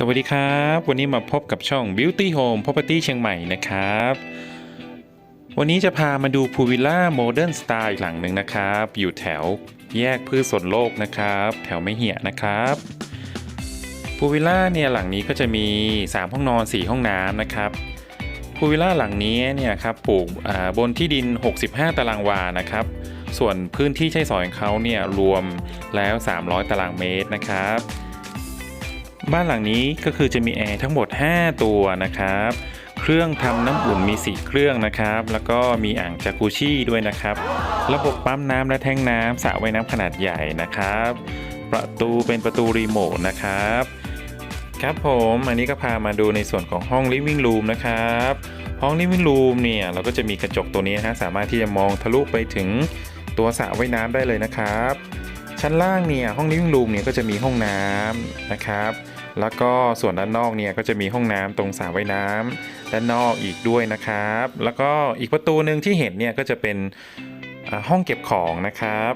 สวัสดีครับ วันนี้มาพบกับช่อง Beauty Home Property เชียงใหม่นะครับ วันนี้จะพามาดูพูวิลล่าโมเดิร์นสไตล์อีกหลังหนึ่งนะครับ อยู่แถวแยกพืชสนโลกนะครับ แถวไม่เหี่ยนะครับพูวิลล่าเนี่ยหลังนี้ก็จะมี 3 ห้องนอน 4 ห้องน้ำนะครับพูวิลล่าหลังนี้เนี่ยครับปลูกบนที่ดิน 65 ตารางวานะครับ ส่วนพื้นที่ใช้สอยของเขาเนี่ยรวมแล้ว 300 ตารางเมตรนะครับ บ้านหลังนี้ก็คือจะมีแอร์ทั้งหมด 5 ตัวนะครับ เครื่องทำน้ำอุ่นมี 4 เครื่องนะครับ แล้วก็มีอ่างจากูชี่ด้วยนะครับ ระบบปั๊มน้ำและแท่งน้ำสระว่ายน้ำขนาดใหญ่นะครับ ประตูเป็นประตูรีโมทนะครับ ครับผมอันนี้ก็พามาดูในส่วนของห้อง living room นะครับห้อง living room เนี่ยเราก็จะมีกระจกตัวนี้นะฮะสามารถที่จะมองทะลุไปถึงตัวสระว่ายน้ำได้เลยนะครับชั้นล่างเนี่ยห้อง living room เนี่ยก็จะมีห้องน้ำนะครับ แล้วก็ส่วนด้านนอกเนี่ยก็จะมีห้องน้ำตรงสระว่ายน้ำด้านนอกอีกด้วยนะครับ แล้วก็อีกประตูหนึ่งที่เห็นเนี่ยก็จะเป็นห้องเก็บของนะครับ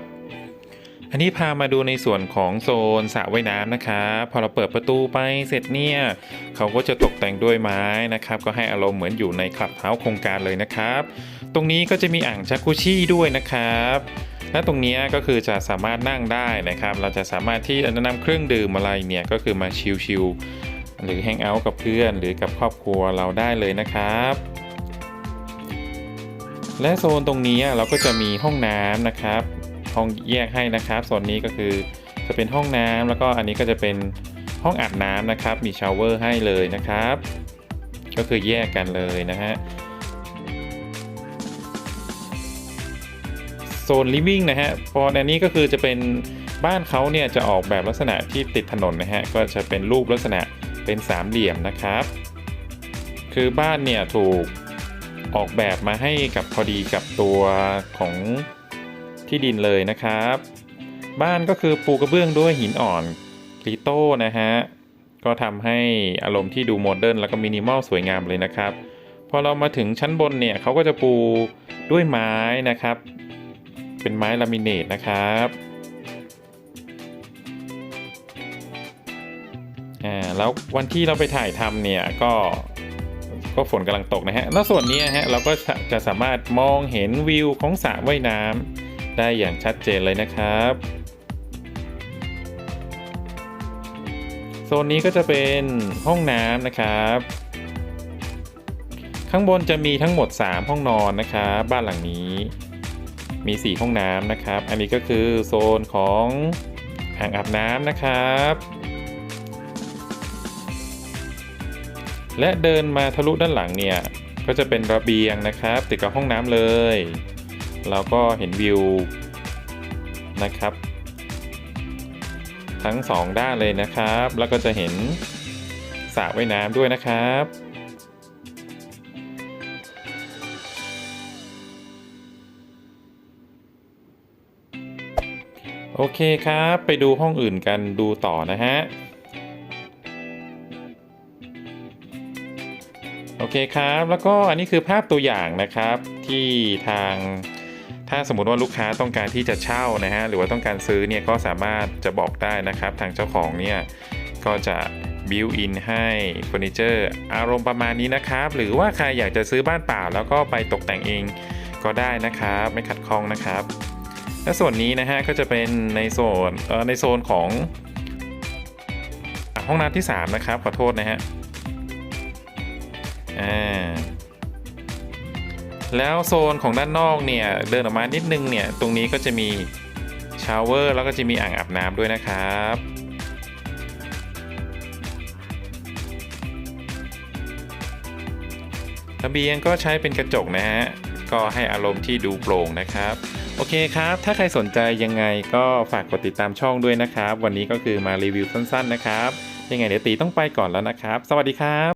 อันนี้พามาดูในส่วนของโซนสระว่ายน้ำนะครับพอเราเปิดประตูไปเสร็จเนี่ย เขาก็จะตกแต่งด้วยไม้นะครับ ก็ให้อารมณ์เหมือนอยู่ในคลับเฮาส์โครงการเลยนะครับ ตรงนี้ก็จะมีอ่างจากุชี่ด้วยนะครับ และตรงนี้ก็คือจะสามารถนั่งได้นะครับ เราจะสามารถที่จะนำเครื่องดื่มอะไรเนี่ยก็คือมาชิลๆหรือแฮงเอาท์กับเพื่อนหรือกับครอบครัวเราได้เลยนะครับและโซนตรงนี้เราก็จะมีห้องน้ำนะครับ ห้องแยกให้นะครับโซนนี้ก็คือจะเป็นห้องน้ำแล้วก็อันนี้ก็จะเป็นห้องอาบน้ำนะครับ มีชาวเวอร์ให้เลยนะครับ ก็คือแยกกันเลยนะฮะ ซน living นะฮะพออันนี้ก็คือจะเป็นบ้านเขาเนี่ยจะออกแบบลักษณะที่ติดถนนนะฮะก็จะเป็นรูปลักษณะเป็นสามเหลี่ยมนะครับ คือบ้านเนี่ยถูกออกแบบมาให้กับพอดีกับตัวของที่ดินเลยนะครับ บ้านก็คือปูกระเบื้องด้วยหินอ่อนกรีโต้นะฮะก็ทำให้อารมณ์ที่ดูโมเดิร์นแล้วก็มินิมอลสวยงามเลยนะครับ พอเรามาถึงชั้นบนเนี่ยเขาก็จะปูด้วยไม้นะครับ เป็นไม้ลามิเนตนะครับอ่าแล้ววันที่เราไปถ่ายทำเนี่ยก็ก็ฝนกำลังตกนะฮะ แล้วส่วนนี้ฮะเราก็จะจะสามารถมองเห็นวิวของสระว่ายน้ำได้อย่างชัดเจนเลยนะครับโซนนี้ก็จะเป็นห้องน้ำนะครับ ข้างบนจะมีทั้งหมด 3 ห้องนอนนะครับบ้านหลังนี้ มี 4 ห้องน้ำนะครับ อันนี้ก็คือโซนของอ่างอาบน้ำนะครับ และเดินมาทะลุด้านหลังเนี่ย ก็จะเป็นระเบียงนะครับ ติดกับห้องน้ำเลยเราก็เห็นวิวนะครับ ทั้ง 2 ด้านเลยนะครับ แล้วก็จะเห็นสระว่ายน้ำด้วยนะครับ โอเคครับ ไปดูห้องอื่นกันดูต่อนะฮะ โอเคครับ แล้วก็อันนี้คือภาพตัวอย่างนะครับที่ทางถ้าสมมติว่าลูกค้าต้องการที่จะเช่านะฮะหรือว่าต้องการซื้อเนี่ยก็สามารถจะบอกได้นะครับ ทางเจ้าของเนี่ยก็จะบิวอินให้เฟอร์นิเจอร์อารมณ์ประมาณนี้นะครับ หรือว่าใครอยากจะซื้อบ้านเปล่าแล้วก็ไปตกแต่งเองก็ได้นะครับ ไม่ขัดข้องนะครับ และส่วนนี้นะฮะก็จะเป็นในโซนในโซนของอห้องน้ำที่ 3 นะครับ ขอโทษนะฮะอ่าแล้วโซนของด้านนอกเนี่ยเดินออกมานิดนึงเนี่ยตรงนี้ก็จะมีชาวเวอร์แล้วก็จะมีอ่างอาบน้ำด้วยนะครับระเบียงก็ใช้เป็นกระจกนะฮะ ก็ให้อารมณ์ที่ดูโปร่งนะครับ โอเคครับ ถ้าใครสนใจยังไงก็ฝากกดติดตามช่องด้วยนะครับ วันนี้ก็คือมารีวิวสั้นๆนะครับ ยังไงเดี๋ยวตีต้องไปก่อนแล้วนะครับ สวัสดีครับ